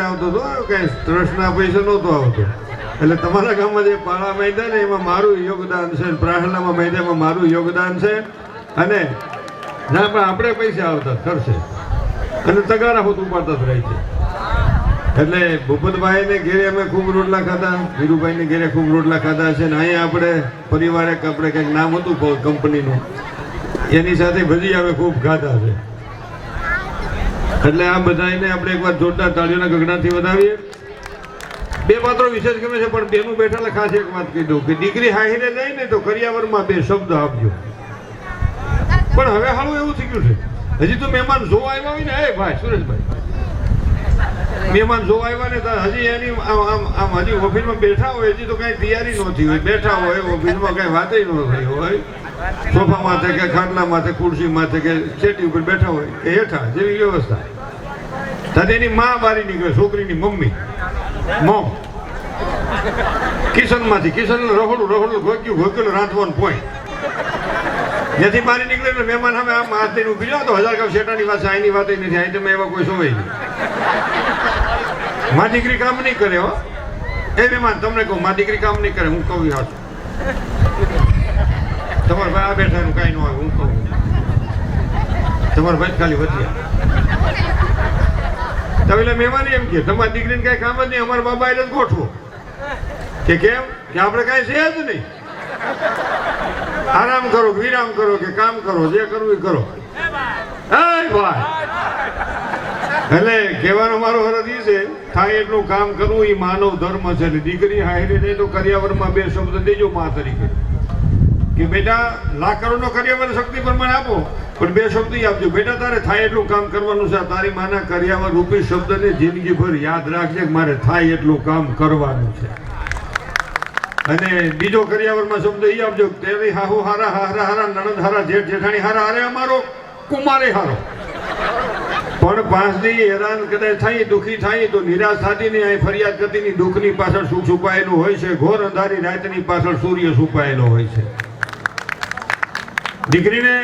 આવતો હતો કઈ ટ્રસ્ટના પૈસા નહોતો આવતો. એટલે તમારા ગામમાં જે પાળા મેદાન એમાં મારું યોગદાન છે, પ્રાર્થનામાં મેદાનમાં મારું યોગદાન છે. અને ના, પણ આપણે પૈસા આવતા, ખર્ચે. અને તગારા હોત ઉપાડતા જ રહે છે. એટલે ભૂપતભાઈને ઘેરે અમે ખૂબ રોટલા ખાધા ધીરુભાઈને ઘેરે ખૂબ રોટલા ખાધા છે. ને અહીંયા આપણે પરિવારે આપણે કંઈક નામ હતું કંપનીનું. એની સાથે ભજી અમે ખૂબ ખાધા છે. એટલે આ બધાને આપણે એકવાર જોરદાર તાળીઓના ગગડાથી વધાવીએ. બે પાત્રો વિશેષ ગમે છે, પણ બેનું બેઠા ખાસ એક વાત કહી દઉં કે દીકરી હાહીને જાય ને તો કરિયાવરમાં બે શબ્દ આપજો. પણ હવે હાલું એવું થઈ ગયું છે. હજી તો મહેમાન જોવા આવ્યા હોય ને, એ ભાઈ, સુરેશભાઈ. મહેમાન જોવા આવ્યા ને હજી એની આમ આમ હજી ઓફિસમાં બેઠા હોય, હજી તો કઈ તૈયારી નહોતી હોય. બેઠા હોય, ઓફિસમાં કઈ વાત ન થઈ હોય. સોફા માથે કે ખાટલા માથે ખુરશી માથે કે ચેટી ઉપર બેઠા હોય કે હેઠા જેવી વ્યવસ્થા. ત્યારે એની મા બારી નીકળે, છોકરીની મમ્મી. મોમ કિશનમાંથી, કિશન રહોડું રહોડું ઘોક્યું ઘોક્યું રાંધવાનું પોઈન્ટ જેથી બારી નીકળે એટલે મહેમાન હવે આમ હાથ દઈને ઊભી જાઓ તો હજાર કામ શેટાની વાત આની વાત નથી, આઈ તમે એવા કોઈ સોવાય નહીં. મા દીકરી કામ નહીં કરે હો. એ મહેમાન, તમને કહું, મા દીકરી કામ નહીં કરે, હું કહું હાથ તમારા ભાઈ આ બેઠા નું કાંઈ ન હોય, હું કહું. તમારા ભાઈ ખાલી વધ્યા. તો એટલે મહેમાન એમ કે, તમારી દીકરીને કાંઈ કામ જ નહીં, અમારા બાબા એટલે ગોઠવો. કે કેમ? કે આપણે કાંઈ છે જ નહીં. આરામ કરો વિરામ કરો કે કામ કરો, જે કરવું એ કરો. એટલે કહેવાનો મારો અર્થ એ છે, થાય એટલું કામ કરવું એ માનવ ધર્મ છે એટલે દીકરી હાઈરે નહીં તો કર્યાવરમાં બે શબ્દ દેજો મા તરીકે. કે બેટા લાખ કરોડનો કરિયાવર શક્તિ પ્રમાણે આપો. પણ બે શબ્દ આપજો. બેટા, તારે થાય એટલું કામ કરવાનું છે. તારી માના કર્યાવર રૂપી શબ્દને જિંદગીભર યાદ રાખજે મારે થાય એટલું કામ કરવાનું છે. અને બીજો કરિયાવરમાં શબ્દ એ આપજો તેરી હાહુ હારા હારા હારા, નણંદ હારા, જેઠ, જેઠાણી હારા, હારે અમારો કુમારે હારો. પણ પાંચ દી હેરાન કદાચ થાય, દુઃખી થાય, તો નિરાશ થતી નહીં. અહીં ફરિયાદ કરતી નહીં દુઃખની પાછળ સુખ છુપાયેલું હોય છે? ઘોર અંધારી રાતની પાછળ સૂર્ય છુપાયેલો હોય છે. દીકરીને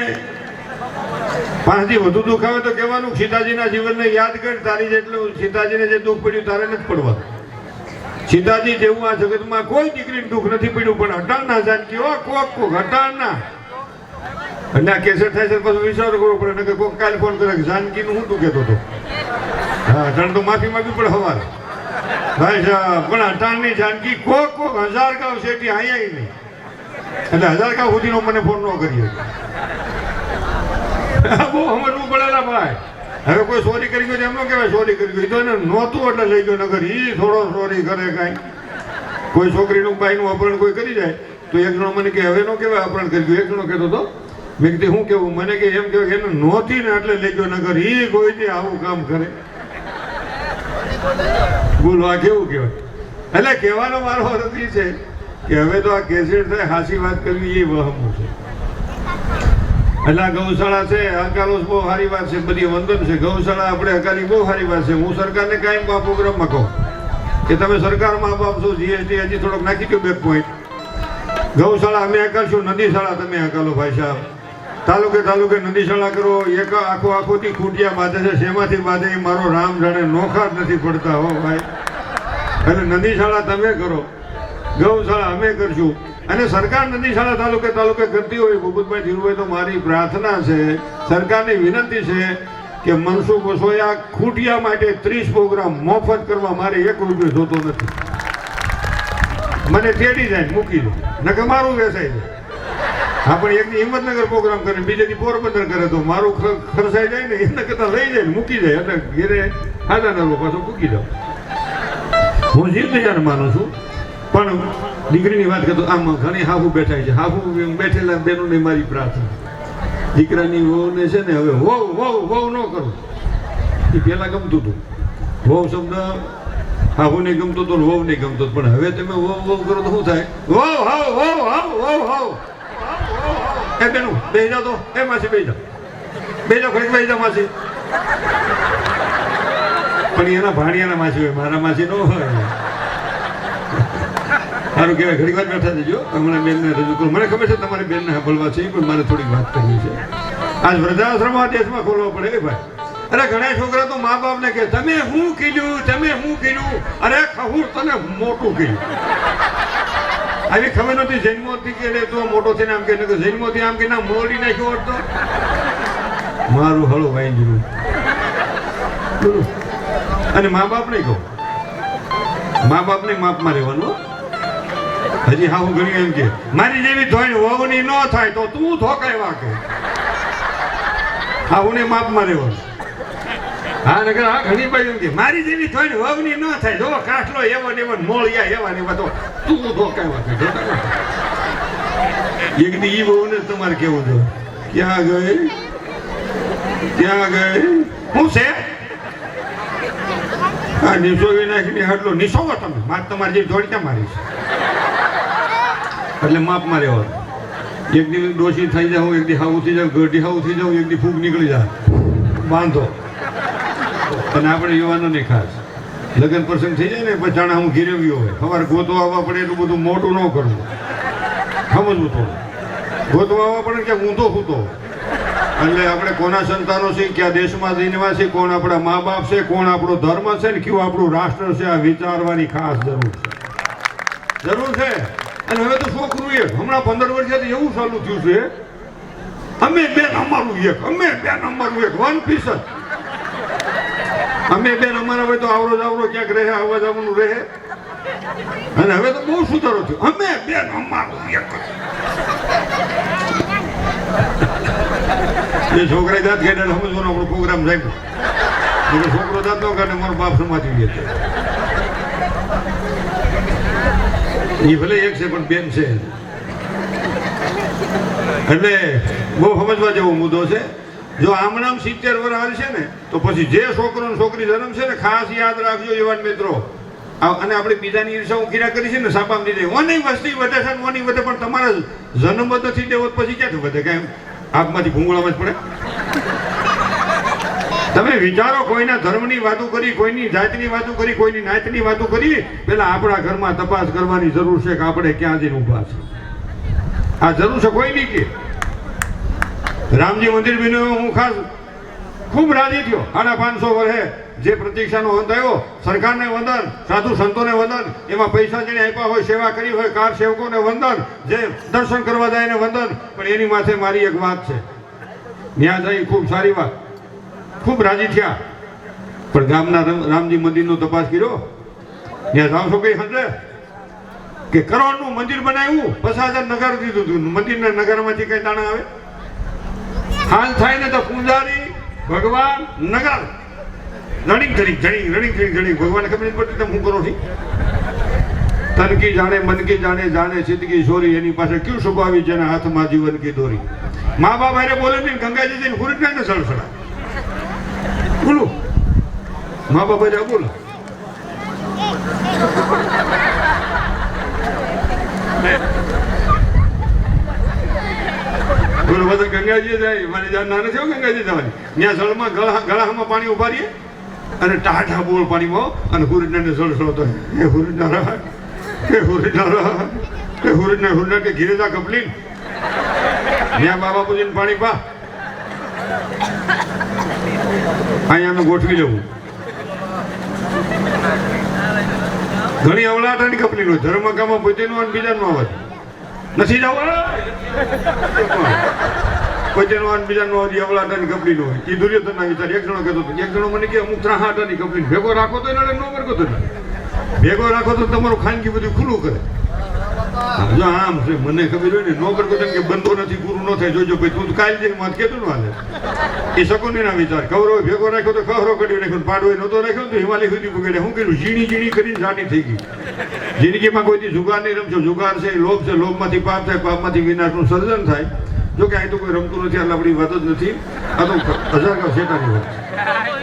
પાંચથી વધુ દુઃખ આવે તો કહેવાનું, સીતાજીના જીવનને યાદ કર, તારી જેટલું, સીતાજીને જે દુઃખ પડ્યું તારે નથી પડવાનું. સીતાજી જેવું આ જગતમાં કોઈ દીકરીને દુઃખ નથી પડ્યું, પણ હટાણના જાનકી ઓ કોક કોક હટાણના અને આ કેસર થાય છે, પછી વિચાર કરવો પડે કે કોક કાલે ફોન કરે જાનકીનું હું તું કહેતો હતો? હા, અટાણ તો માફી માંગવી પડે હવારે. ભાઈ સાહેબ, પણ અટાણની જાનકી કોક કોક હજાર ગાંવ શેઠી અહીંયા નહીં. એટલે હજાર ગાંવ સુધીનો મને ફોન ન કરીએ. બહુ સમજવું પડેલા ભાઈ. હવે કોઈ સોરી કરી ગયો એમ ન કહેવાય સોરી કરી ગયો. તો એને નહોતું એટલે લઈ ગયો નગર ઈ થોડો સોરી કરે કાંઈ. કોઈ છોકરીનું ભાઈનું અપહરણ કોઈ કરી જાય, તો એક જણો મને કે, હવે નો કહેવાય અપહરણ કરી ગયું. એક જણો કહેતો હતો, મેં કીધું શું કેવું? મને કે, એમ કહેવાય કે એને નહોતી ને એટલે લઈ ગયો નગર ઈ કોઈ આવું કામ કરે. બોલો, આ કેવું કહેવાય? એટલે કહેવાનો મારો અર્થ એ છે કે હવે તો આ કેસેટ થાય, હાસી વાત કરવી એ વહમું છે. એટલે આ ગૌશાળા છે અકાલો બહુ સારી વાત છે, બધી વંદન છે. ગૌશાળા આપણે અકાલી બહુ સારી વાત છે. હું સરકારને કાયમ આ પ્રોગ્રામમાં કહું કે તમે સરકારમાં આપ આપશો જીએસટી હજી થોડોક નાખી દો બેક પોઈન્ટ ગૌશાળા અમે અકાલશું નદી શાળા તમે અકાલો ભાઈ સાહેબ. તાલુકે તાલુકે નદી શાળા કરો, એક આખો આખોથી ખૂટિયા બાંધે છે, શેમાંથી બાંધે એ મારો રામ જાણે નોખા નથી પડતા હો ભાઈ. એટલે નદી શાળા તમે કરો. ગૌશાળા અમે કરશું. અને સરકાર નદીશાળા તાલુકે તાલુકે કરતી હોય, ભૂપતભાઈ ધીરુભાઈ તો મારી પ્રાર્થના છે, સરકારની વિનંતી છે કે મનસુખ વસોયા ખૂટિયા માટે ત્રીસ પ્રોગ્રામ મફત કરવા મારે એક રૂપિયો જોતો નથી. મને તેડી જાય મૂકી દો. નકે મારું વેસાય છે હા, પણ એકની હિંમતનગર પ્રોગ્રામ કરે, બીજેથી પોરબંદર કરે તો મારું ખર્ચાઈ જાય ને, એના કરતાં લઈ જાય મૂકી જાય. એટલે ઘેરે હાડા નરવો પાછો મૂકી દો હું જીત માનું છું. પણ દીકરીની વાત કરતો આમ ઘણી હાફુ બેઠા છે. હાફુ બેઠેલા બહેનોને મારી પ્રાર્થના. દીકરાની વહુને છે ને હવે વહુ વહુ વહુ ન કરો. એ પહેલાં ગમતું હતું. વહુ શબ્દ હાહુને ગમતો હતો વહુ નહીં ગમતો પણ હવે તમે વહુ વહુ કરો તો શું થાય? વહુ હાવ વહુ હાવ વહુ હાવ એ બેનું બે જાઓ તો. એ માસી બે જાઓ. બે જાઓ ખરેખર બે જાઓ માસી. પણ એના ભાણિયાના માસી હોય. મારા માસી ન હોય. સારું કહેવાય, ઘણી વાર બેઠા જજો હમણાં બેનને રજૂ કરું. મને ખબર છે તમારી બેનને સાંભળવા છે, પણ મારે થોડીક વાત કરવી છે. આજ વૃદ્ધાશ્રમ આ દેશમાં ખોલવો પડે ભાઈ. અરે, ઘણા છોકરા તો મા બાપને કહે, તમે હું કીધું, તમે હું કીધું? અરે હું તને મોટું કીધું. આવી ખબર નથી જન્મોથી કે તું મોટો થઈને આમ કે જન્મોથી આમ કે ના મોડી નાખ્યો હોત તો? મારું હળું બોલો. અને મા બાપ નહીં કહું. મા બાપને માપમાં રહેવાનું. હજી હા હું ઘણી એમ કે, મારી જેવી ધોઈ વહુની ન થાય તો તું ધોકાય વાકે. હા હું માપમાં રહેવાનું હા નગર હા, ઘણી બાજુ એમ કે, મારી જેવી થોડી વહુની ન થાય. જો કાઠલો એવો ને એવો મોળિયા એવા ને એવા, તો તું ધોકાય વાકે એક દી ઈ વહુને તમારે કેવું જો ક્યાં ગઈ? ક્યાં ગઈ? હું છે? આ નિશો વિનાયકની હાટલો નિશો તમે. મારે તમારી જેવી જોડી ક્યાં મારીશ એટલે માપમાં રહેવાનું એક દી ડોસી થઈ જાઉં, એક દી હાવું થઈ જાઉં, ગઢી હાવું થઈ જાઉં, એક દી ફૂગ નીકળી જાય. બાંધો. અને આપણે યુવાનો નહીં ખાસ. લગ્ન પ્રસંગ થઈ જાય ને, પછી જાણે હું ઘીરે હોય. સવારે ગોતો આવવા પડે એટલું બધું મોટું ન કરવું. સમજવું થોડું. ગોતો આવવા પડે કે ઊંધો ફૂતો એટલે આપણે કોના સંતાનો છે, કયા દેશમાં નિવાસી કોણ આપણા મા બાપ છે, કોણ આપણો ધર્મ છે ને, કયું આપણું રાષ્ટ્ર છે, આ વિચારવાની ખાસ જરૂર છે. જરૂર છે. અને હવે તો છોકરું એક હમણાં પંદર વર્ષથી એવું ચાલુ થયું છે. અમે બેન અમારું એક, અમે બેન અમારું એક વન પીસ અમે બેન અમારા હોય તો આવરો જાવરો ક્યાંક રહે, આવવા જવાનું રહે. અને હવે તો બહુ સુધારો થયો. અમે બેન અમારું એક. એ છોકરા દાંત કાઢે એટલે સમજવાનો, આપણો પ્રોગ્રામ જાય છોકરો દાંત ન કાઢે મારો બાપ સમાજી ગયો એ ભલે એક છે, પણ બેન છે. એટલે બહુ સમજવા જેવો મુદ્દો છે. જો આમનામ સિત્તેર વર્ષ હાલશે ને, તો પછી જે છોકરો છોકરી જન્મ છે ને, ખાસ યાદ રાખજો, યુવાન મિત્રો. અને આપણે બીજાની ઈર્ષા ઉખીરા કરી છે ને સાપામ દીધી. ઓની વસ્તી વધે છે ઓની વધે, પણ તમારા જન્મ તો સિત્તેર દેવો પછી ક્યાંથી વધે? કાંઈ આગમાંથી ભૂંગળામાં જ પડે. તમે વિચારો કોઈના ધર્મની વાતો કરી, કોઈની જાતની વાતો કરી, કોઈની નાતની વાતો કરી, પેલા આપણા ઘરમાં તપાસ કરવાની જરૂર છે કે આપણે ક્યાં જઈને ઊભા છે. આ જરૂર છે કોઈ નહીં કે. રામજી મંદિર બી હું ખાસ ખૂબ રાજી થયો. સાડા પાંચસો વર્ષે જે પ્રતિક્ષાનો અંત આવ્યો, સરકારને વંદન, સાધુ સંતોને વંદન, એમાં પૈસા જેને આપ્યા હોય, સેવા કરી હોય, કાર સેવકોને વંદન, જે દર્શન કરવા જાય એને વંદન, પણ એની માથે મારી એક વાત છે. ત્યાં જઈ ખૂબ સારી વાત. ખૂબ રાજી થયા. પણ ગામના રમ- રામજી મંદિરનો તપાસ કર્યો. ત્યાં છો કઈ હશે કે કરોડનું મંદિર બનાવ્યું. પચાસ હજાર નગર દીધું હતું. મંદિરના નગરમાંથી કઈ દાણા આવે? હાલ થાય ને તો પૂજારી, ભગવાન, નગર. રણિંગ ધણી જણી રણિંગ ધણી જણી ભગવાન ખબર નહીં પડતી તમે હું કરો છું? તનકી જાણે મનકી જાણે જાણે સિદ્ધકી ચોરી એની પાસે ક્યુ સ્વભાવી જેના હાથમાં જીવન કી દોરી? મા બાપ અરે બોલે ને ગંગાજી જઈને હુરટ ને સળસળા બોલો. મા બાપ બોલો. બધા ગંગાજી જાય. મારી જાન નાના છે ગંગાજી જવાની. ત્યાં જળમાં ગળા ગળામાં પાણી ઉભારીએ અને ટાઢા બોલ પાણીમાં અને હુરજને જળ તો હે હુરજના રહા હે હુરજના રહા હે હુરજના હુરજના કે ઘીરે જા કપલીન. ત્યાં બાબા પૂજીને પાણી પા. અહીંયા અમે ગોઠવી લેવું ઘણી અવલાટાની કંપની હોય. ધર્મ કામમાં પોતેનું અને બીજાનું આવે. નથી જવું? પોતેનું અને બીજાનું આવે અવલાટાની કપલી હોય. એ દુર્યોધનના વિચાર એક જણો કહેતો હતો. એક જણો મને કે અમુક ત્રણ હાટાની કપલી ભેગો રાખો તો એના નો વર્ગો ભેગો રાખો તો તમારું ખાનગી બધું ખુલ્લું કરે. આમ છે. મને ખબર હોય ને નો કરતો કે બનતો નથી પૂરું ન થાય, જોજો ભાઈ. તું કાલ જઈને મત કેતું ન હાલે. એ શકુનીના વિચાર. કવરો ભેગો રાખ્યો તો કવરો કાઢી નાખ્યો ને પાડવો નહોતો રાખ્યો તો હિમાલય સુધી પકડે શું કર્યું ઝીણી ઝીણી કરીને જાડી થઈ ગઈ. જિંદગીમાં કોઈથી જુગાર નહીં રમશો. જુગાર છે, લોભ છે, લોભમાંથી પાપ થાય, પાપમાંથી વિનાશનું સર્જન થાય. જો કે અહીં તો કોઈ રમતું નથી, આટલા આપણી વાત જ નથી. આ તો હજાર ગાવ શેટાની વાત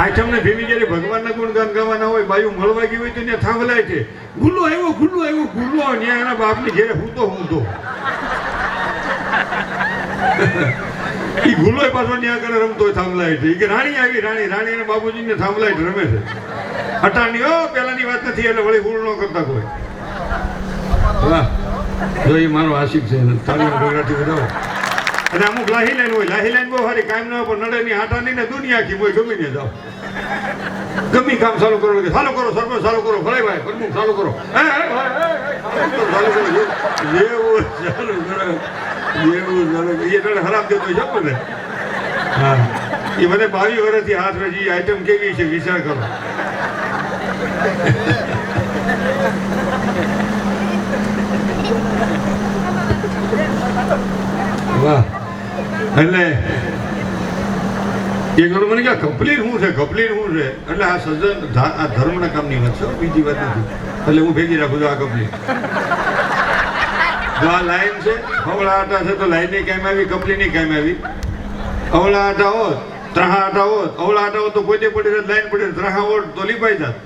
આઈટમ ને ભેવી જ્યારે ભગવાનના ગુણગાન ગાવાના હોય, બાયુ મળવા ગઈ હોય તો ત્યાં થાંભલાય છે. ગુલ્લો આવ્યો ગુલ્લો આવ્યો, ગુલ્લો ત્યાં એના બાપની ઘેરે હું તો હું તો એ ગુલ્લો પાછો ત્યાં આગળ રમતો હોય, થાંભલાય છે. કે રાણી આવી, રાણી રાણી અને બાબુજીને થાંભલાય રમે છે. અટાણી ઓ, પેલાની વાત નથી, એટલે વળી ગુળ ન કરતા કોઈ. વાહ. જો એ મારો આશિક છે તાળી ગગડાથી વધાવો અને અમુક લાહી લાઈન હોય લાહી લાઈન બહુ સારી કાયમ ના પણ નડે ની આટા નહીં ને દુનિયા કી હોય ગમી ને જાઓ ગમી કામ ચાલુ કરો કે ચાલુ કરો સરપંચ ચાલુ કરો ભલે ભાઈ પ્રમુખ ચાલુ કરો ચાલુ કરો એવું ચાલુ કરો એવું ચાલુ એ ખરાબ દેતો છે આપણને હા એ મને બાવીસ વર્ષથી હાથ રજી આઈટમ કેવી છે વિચાર કરો વાહ એટલે એ ઘણું મને કે કપલીન શું છે કપલીન શું છે? એટલે આ સજ્જન આ ધર્મના કામની વાત છે બીજી વાત નથી. એટલે હું ભેગી રાખું છું આ કપલી જો આ લાઈન છે, અવળા આટા છે તો લાઈનની કામ આવી કપલીની કામ આવી? અવળા આટા હોત, ત્રહા આટા હોત, અવળા આટા હોત તો પોતે પડી રહે લાઈન પડી રહે ત્રહા હોત તો લીપાઈ જાત.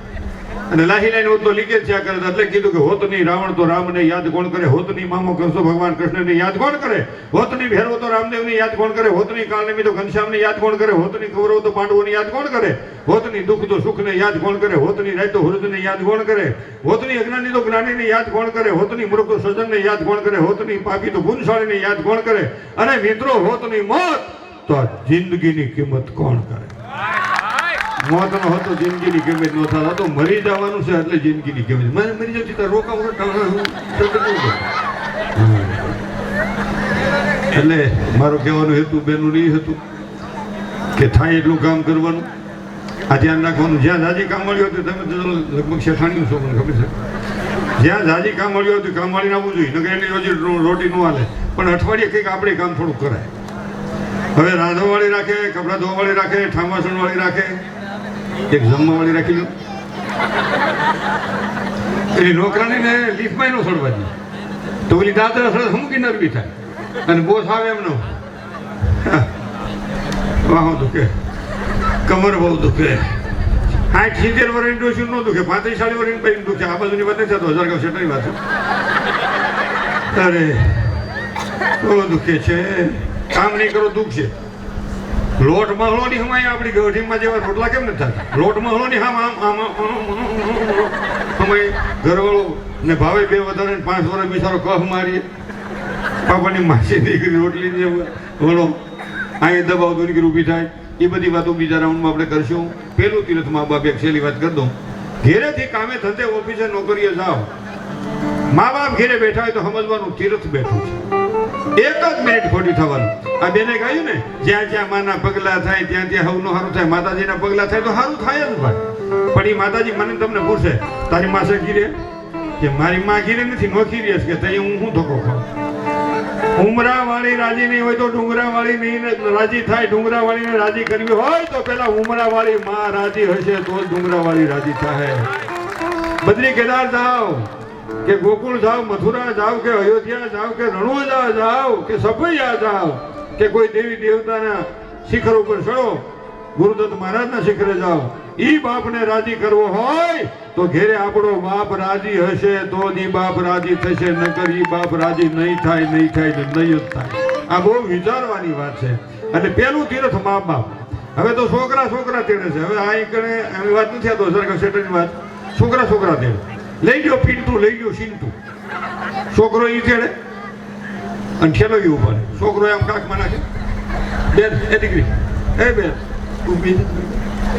અને લાહી લાઈન તો લીકેજ થયા કરે એટલે કીધું કે હોત નહીં રાવણ તો રામને યાદ કોણ કરે હોત નહીં મામો કરશો ભગવાન કૃષ્ણને યાદ કોણ કરે હોત નહીં ભેરવો તો રામદેવને યાદ કોણ કરે હોત નહીં કાળ નિમિત્તો ઘનશ્યામને યાદ કોણ કરે હોત નહીં કૌરવ તો પાંડવોને યાદ કોણ કરે હોત નહીં દુઃખ તો સુખને યાદ કોણ કરે હોત નહીં રાય તો હૃદયને યાદ કોણ કરે હોત નહીં અજ્ઞાની તો જ્ઞાનીને યાદ કોણ કરે હોત નહીં મૂર્ખ તો સજ્જનને યાદ કોણ કરે હોત નહીં પાપી તો ગુણશાળીને યાદ કોણ કરે અને મિત્રો હોત નહીં મોત તો જિંદગીની કિંમત કોણ કરે મોત નો હતો, જિંદગીની કિંમત નો થતા. તો મરી જવાનું છે એટલે જિંદગીની કિંમત મને મરી જતી તો રોકા એટલે મારો કહેવાનો હેતુ બેનું નહીં હતું કે થાય એટલું કામ કરવાનું. આ ધ્યાન રાખવાનું. જ્યાં જાજી કામ મળ્યું હતું તમે લગભગ શેઠાણી છો મને ખબર છે. જ્યાં જાજી કામ મળ્યું હતું કામ વાળીને આવવું જોઈએ નગર એની રોજી રોટી ન હાલે. પણ અઠવાડિયે કંઈક આપણે કામ થોડુંક કરાય. હવે રાંધવાવાળી રાખે, કપડાં ધોવાવાળી રાખે, ઠામાસણવાળી રાખે એક જમવાવાળી રાખી લો. એની નોકરાણીને લીફમાં નો છોડવા તો ઓલી દાદરા સરસ મૂકી નરવી થાય? અને બોસ આવે એમ ન વાહો દુખે. કમર બહુ દુખે. સાઠ સિત્તેર વર્ષની ડોસી ન દુખે. પાંત્રીસ સાડી વર્ષની પૈકી દુખે. આ બાજુની વાત નથી હજાર કઉ સેટની વાત. અરે, બહુ દુખે છે. કામ નહીં કરો, દુઃખ છે. લોટ મહળોની હમાય આપણી ગઢીમાં જેવા રોટલા કેમ નથી થતા? લોટ મહલો ની આમ આમ આમ, હમાય ઘરવાળો ને ભાવે બે વધારે ને પાંચ વર્ષ બિચારો કહ મારીએ. પાપાની માસી દીકરી રોટલી ને વળો અહીં દબાવ તો કરી ઊભી થાય. એ બધી વાતો બીજા રાઉન્ડમાં આપણે કરશું. પેલું તીરથ મા બાપ એક છેલ્લી વાત કરી દઉં. ઘેરેથી કામે થતે ઓફિસે નોકરીએ જાઓ. મા બાપ ઘેરે બેઠા હોય તો સમજવાનું તીર્થ બેઠું છે. એક જ મિનિટ ખોટી થવાનું. આ બેને કહ્યું ને, જ્યાં જ્યાં માના પગલા થાય, ત્યાં ત્યાં હવનું સારું થાય, માતાજીના પગલા થાય તો સારું થાય જ ભાઈ. પણ એ માતાજી મને તમને પૂછે, તારી માસે ઘીરે? કે મારી માં ઘીરે નથી નોખી રહી કે તઈ હું શું ધોકો ખાઉં? ઉમરા વાળી રાજી નહીં હોય તો ડુંગરા વાળી નહીં રાજી થાય ડુંગરા વાળીને રાજી કરવી હોય તો પેલા ઉમરા વાળી માં રાજી હશે, તો જ ડુંગરા વાળી રાજી થાય. બદ્રી કેદાર જાઓ. કે ગોકુળ જાઓ, મથુરા જાઓ, કે અયોધ્યા જાઓ, કે રણુજા જાઓ, કે સફૈયા જાઓ, કે કોઈ દેવી દેવતાના શિખર ઉપર ચડો, ગુરુદત્ત મહારાજના શિખરે જાઓ. ઈ બાપને રાજી કરવો હોય, તો ઘેરે આપણો બાપ રાજી હશે, તો જ બાપ રાજી થશે, નકર ઈ બાપ રાજી નહીં થાય નહીં થાય ને નહીં જ થાય. આ બહુ વિચારવાની વાત છે. અને પેલું તીરથ મા બાપ. હવે તો છોકરા છોકરા તેડે છે. હવે આ કણે એની વાત નથી આ તો સરકાર શેઠની વાત. છોકરા છોકરા તેડે. લઈ ગયો પિન્ટુ, લઈ ગયો સિન્ટુ. છોકરો એ તેડે અને છેલ્લો એ ઊભો. છોકરો એમ કાકમાં છે બેન એ દીકરી. એ બેન તું બી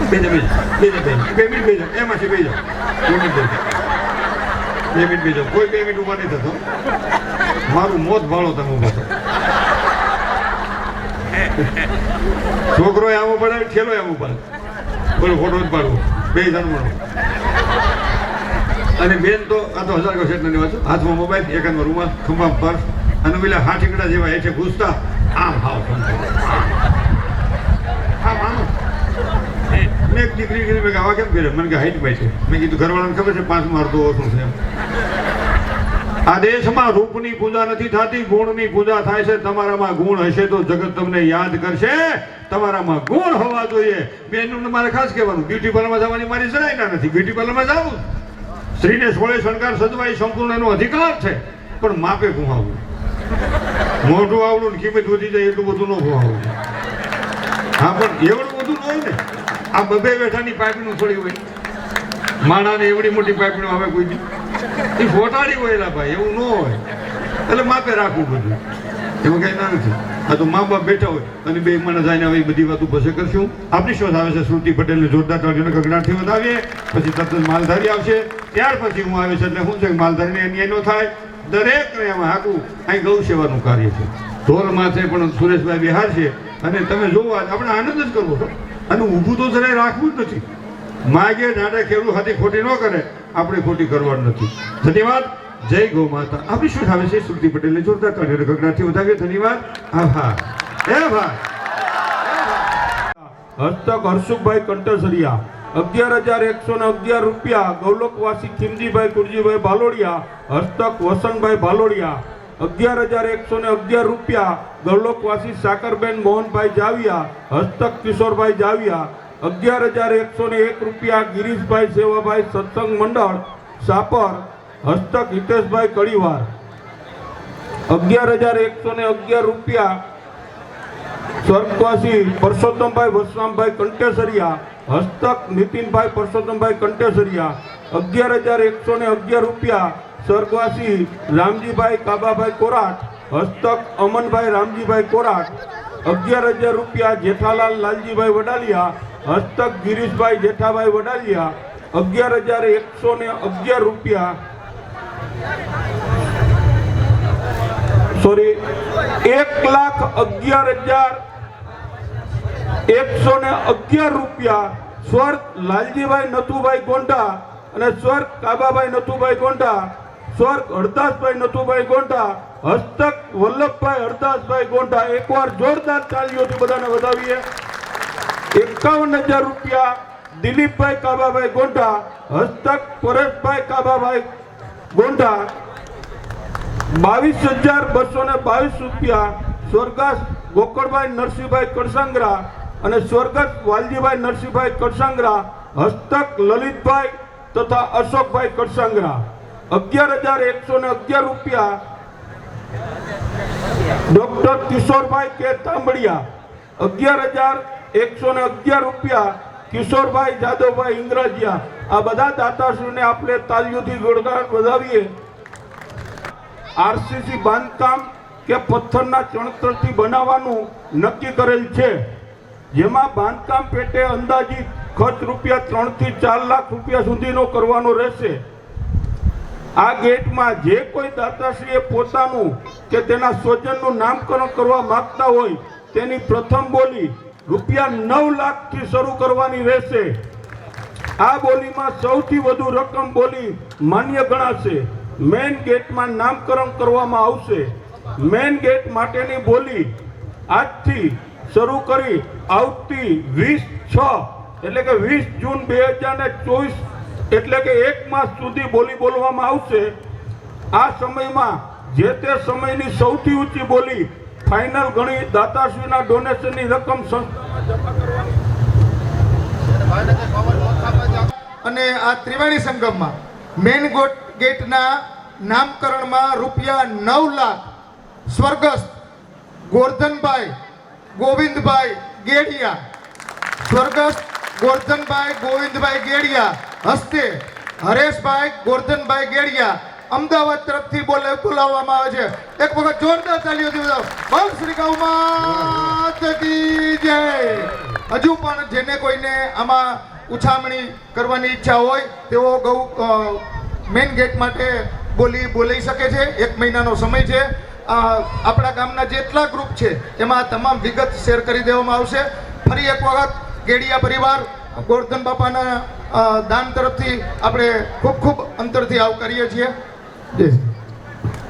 બેન બેન બેન બેન બે. મિનિટ બેજો એમાંથી બેજો બે મિનિટ બેજો બે મિનિટ બેજો કોઈ બે મિનિટ ઊભા નહીં થતો. મારું મોત ભાળો તમે ઊભા થો. છોકરો આવો પડે છેલ્લો આવો પડે બોલો, ફોટો જ પાડવો. બે જણ મળો અને બેન તો, આ તો હજાર કસેટની વાત હાથમાં મોબાઈલ એક હાથમાં રૂમાલ ખંભા પર અને પેલા હાથ જેવા હેઠે ઘૂસતા. આમ હાવ મેં એક દીકરી કીધી, મેં આવા કેમ કરે મને કે હાઈટ ભાઈ છે. મેં કીધું, ઘરવાળાને ખબર છે, પાંચ મારતો ઓછું છે આ દેશમાં રૂપની પૂજા નથી થતી, ગુણની પૂજા થાય છે. તમારામાં ગુણ હશે તો જગત તમને યાદ કરશે. તમારામાં ગુણ હોવા જોઈએ. બેનનું મારે ખાસ કહેવાનું, બ્યુટી પાર્લરમાં જવાની મારી જરાય ના નથી. બ્યુટી પાર્લરમાં જાવું સ્ત્રીને સોળે શણગાર સજવાય સંપૂર્ણ એનો અધિકાર છે, પણ માપે ગુહાવવું મોઢું આવડું ને કિંમત વધી જાય એટલું બધું ન ગુહાવવું હા, પણ એવડું બધું ન હોય ને, આ બબે બેઠાની પાઇપનું થોડી હોય. માણાને એવડી મોટી પાઇપનું આવે કોઈ એ ફોટાડી હોય એલા ભાઈ, એવું ન હોય. એટલે માપે રાખવું બધું. એમાં કઈ ના નથી. આ તો મા બાપ બેઠા હોય, અને બે માણસ આવીને આવી બધી વાતો પછી કરશું. આપની શોધ આવે છે, શ્રુતિ પટેલને જોરદાર તાળીઓને ગગડાટથી વધાવીએ, પછી તરત માલધારી આવશે. ત્યાર પછી હું આવે છે એટલે શું છે માલધારીને અન્યાય ન થાય. દરેકને એમાં હાકું અહીં ગૌ સેવાનું કાર્ય છે. ઢોર માથે પણ સુરેશભાઈ બિહાર છે અને તમે જોવો આપણે આનંદ જ કરવો છો. અને ઊભું તો જરાય રાખવું જ નથી. માગે નાડા ખેડૂત હાથી ખોટી ન કરે, આપણે ખોટી કરવાનું નથી. ધન્યવાદ. જય ગૌ માતા. આપણી શું આવે છે? શ્રુતિ પટેલે જોરદાર તાળીઓને ગગડાટથી વધાવીએ. ધન્યવાદ. આભાર. એ ભાઈ હસ્તક હર્ષુભાઈ કંટસરિયા અગિયાર હજાર એકસો ને અગિયાર રૂપિયા ગૌલોકવાસી ખીમજીભાઈ કુરજીભાઈ ભાલોડિયા, હસ્તક વસંતભાઈ ભાલોડિયા. અગિયાર હજાર એકસો ને અગિયાર રૂપિયા ગૌલોકવાસી સાકરબેન મોહનભાઈ જાવિયા, હસ્તક કિશોરભાઈ જાવિયા. અગિયાર હજાર એકસો ને એક રૂપિયા ગિરીશભાઈ સેવાભાઈ સત્સંગ મંડળ, સાપર, હસ્તક હિતેશભાઈ કડીવાર. અગિયાર હજાર એકસો ને અગિયાર રૂપિયા સ્વર્ગવાસી પરસોત્તમભાઈ વસરામભાઈ કંટેસરિયા હસ્તક નીતિનભાઈ પરસોત્તમભાઈ કંટેસરિયા, અગિયાર હજાર એકસો ને અગિયાર રૂપિયા, સ્વર્ગવાસી રામજીભાઈ કાબાભાઈ કોરાટ, હસ્તક અમનભાઈ રામજીભાઈ કોરાટ, અગિયાર હજાર રૂપિયા જેઠાલાલ લાલજીભાઈ વડાલિયા, હસ્તક ગિરીશભાઈ જેઠાભાઈ વડાલિયા, અગિયાર હજાર એકસો ને અગિયાર રૂપિયા. સોરી એક લાખ અગિયાર હજાર એકસો ને અગિયાર રૂપિયા સ્વર્ગ લાલજીભાઈ નથુભાઈ ગોંડા અને સ્વર્ગ કાબાભાઈ નથુભાઈ ગોંડા, સ્વર્ગ હરદાસભાઈ નથુભાઈ ગોંડા, હસ્તક વલ્લભભાઈ હરદાસભાઈ ગોંડા એકવાર જોરદાર તાળીઓથી બધાને વધાવીએ. એકાવન હજાર રૂપિયા દિલીપભાઈ કાબાભાઈ ગોંડા, હસ્તક પરેશભાઈ કાબાભાઈ ગોંડા, બાવીસ હજાર બસો ને બાવીસ રૂપિયા સ્વર્ગાસ ગોકળભાઈ નરસિંહભાઈ કડસંગરા અને સ્વર્ગસ્થ વાલજીભાઈ નરસિંહભાઈ કડસંગરા હસ્તક લલિતભાઈ તથા અશોકભાઈ કડસંગરા અગિયાર હજાર એકસો ને અગિયાર રૂપિયા ડોક્ટર કિશોરભાઈ કે તાંબડિયા. અગિયાર હજાર એકસો ને અગિયાર રૂપિયા કિશોરભાઈ જાદવભાઈ ઇન્દ્રજીયા. આ બધા દાતાશ્રીને આપણે તાલીઓથી ગોળગાળ વધાવીએ. આરસીસી બાંધકામ કે પથ્થરના ચણતરથી બનાવવાનું નક્કી કરેલ છે. જેમાં બાંધકામ પેટે અંદાજિત ખર્ચ રૂપિયા ત્રણથી ચાર લાખ રૂપિયા સુધીનો કરવાનો રહેશે. આ ગેટમાં જે કોઈ દાતાશ્રીએ પોતાનું કે તેના સ્વજનનું નામકરણ કરવા માંગતા હોય, તેની પ્રથમ બોલી રૂપિયા નવ લાખથી શરૂ કરવાની રહેશે. આ બોલીમાં સૌથી વધુ રકમ બોલી માન્ય ગણાશે. મેઇન ગેટમાં નામકરણ કરવામાં આવશે. મેઇન ગેટ માટેની બોલી આજથી શરૂ કરી આવતી વીસ છ, એટલે કે વીસ જૂન બે હજાર ચોવીસ, એટલે કે એક માસ સુધી બોલી બોલવામાં આવશે. આ સમયમાં જે તે સમયની સૌથી ઊંચી બોલી ફાઇનલ ગણી દાતાશ્રીના ડોનેશનની રકમ અને આ ત્રિવેણી સંગમમાં મેઇન ગોટ ગેટના નામકરણમાં રૂપિયા નવ લાખ સ્વર્ગસ્થ ગોરધનભાઈ ગોવિંદભાઈ ગેડિયા. સ્વર્ગસ્થ ગોરધનભાઈ ગોવિંદભાઈ ગેડિયા. હસ્તે હરેશભાઈ ગોરધનભાઈ ગેડિયા. અમદાવાદ તરફથી બોલે બોલાવવામાં આવે છે. એક વખત જોરદાર તાલીઓથી હતી બોલ શ્રી ગૌ માત જય. હજુ પણ જેને કોઈને આમાં ઉછામણી કરવાની ઈચ્છા હોય, તેઓ ગૌ મેઇન ગેટ માટે બોલી બોલાઈ શકે છે. એક મહિનાનો સમય છે. આપણા ગામના જેટલા ગ્રુપ છે, એમાં તમામ વિગત શેર કરી દેવામાં આવશે ફરી એક વખત ગેડિયા પરિવાર, ગોરધન બાપાના દાન તરફથી આપણે ખૂબ ખૂબ અંતરથી આવકારીએ છીએ હિન્દ.